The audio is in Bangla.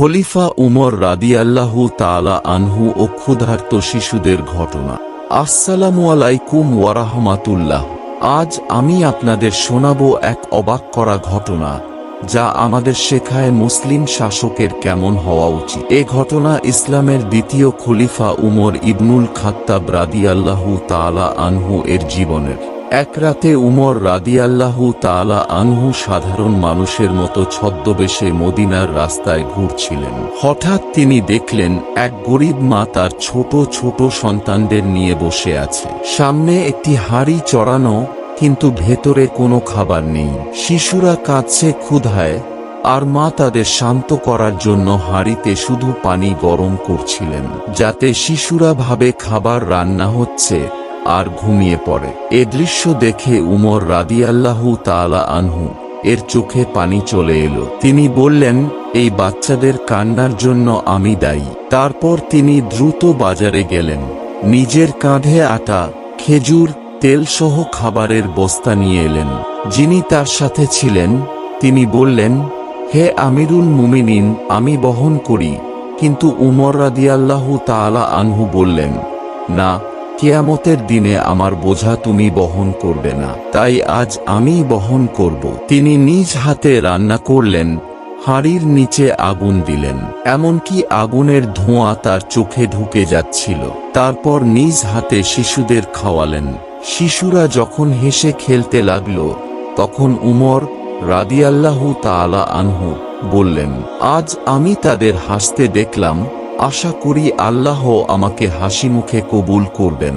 খলিফা উমর রাদিয়াল্লাহু তালা আনহু ও ক্ষুধার্ত শিশুদের ঘটনা। আসসালামু আলাইকুম ওয়ারাহমাতুল্লাহ আজ আমি আপনাদের শোনাবো এক অবাক করা ঘটনা, যা আমাদের শেখায় মুসলিম শাসকের কেমন হওয়া উচিত। এ ঘটনা ইসলামের দ্বিতীয় খলিফা উমর ইবনুল খাত্তাব রাদিয়াল্লাহু তাআলা আনহু এর জীবনের। এক রাতে উমর রাদিয়াল্লাহু তালা আনহু সাধারণ মানুষের মতো ছদ্মবেশে মদিনার রাস্তায় ঘুরছিলেন। হঠাৎ তিনি দেখলেন, এক গরিব মা তার ছোট ছোট সন্তানদের নিয়ে বসে আছে। সামনে একটি হাড়ি চড়ানো, কিন্তু ভেতরে কোনো খাবার নেই। শিশুরা কাঁদছে, ক্ষুধায়, আর মা তাদের শান্ত করার জন্য হাঁড়িতে শুধু পানি গরম করছিলেন, যাতে শিশুরা ভাবে খাবার রান্না হচ্ছে। আর ঘুমিয়ে পড়ে। এ দৃশ্য দেখে উমর রাদিয়াল্লাহু তাআলা আনহু, এর চোখে পানি চলে এলো। তিনি বললেন, এই বাচ্চাদের কান্নার জন্য আমি দায়ী। তারপর তিনি দ্রুত বাজারে গেলেন। নিজের কাঁধে আটা, খেজুর, তেলসহ খাবারের বস্তা নিয়ে এলেন। যিনি তার সাথে ছিলেন, তিনি বললেন, হে আমিরুল মুমিনিন, আমি বহন করি। কিন্তু উমর রাদিয়াল্লাহু তাআলা আনহু বললেন, না কেয়ামতের দিনে আমার বোঝা তুমি বহন করবে না। তাই আজ আমি বহন করব। তিনি নিজ হাতে রান্না করলেন, হাড়ির নিচে আগুন দিলেন। এমনকি আগুনের ধোঁয়া তার চোখে ঢুকে যাচ্ছিল। তারপর নিজ হাতে শিশুদের খাওয়ালেন। শিশুরা যখন হেসে খেলতে লাগল, তখন উমর রাদিয়াল্লাহু তাআলা আনহু বললেন, আজ আমি তাদের হাসতে দেখলাম আশা করি আল্লাহ আমাকে হাসি মুখে কবুল করবেন।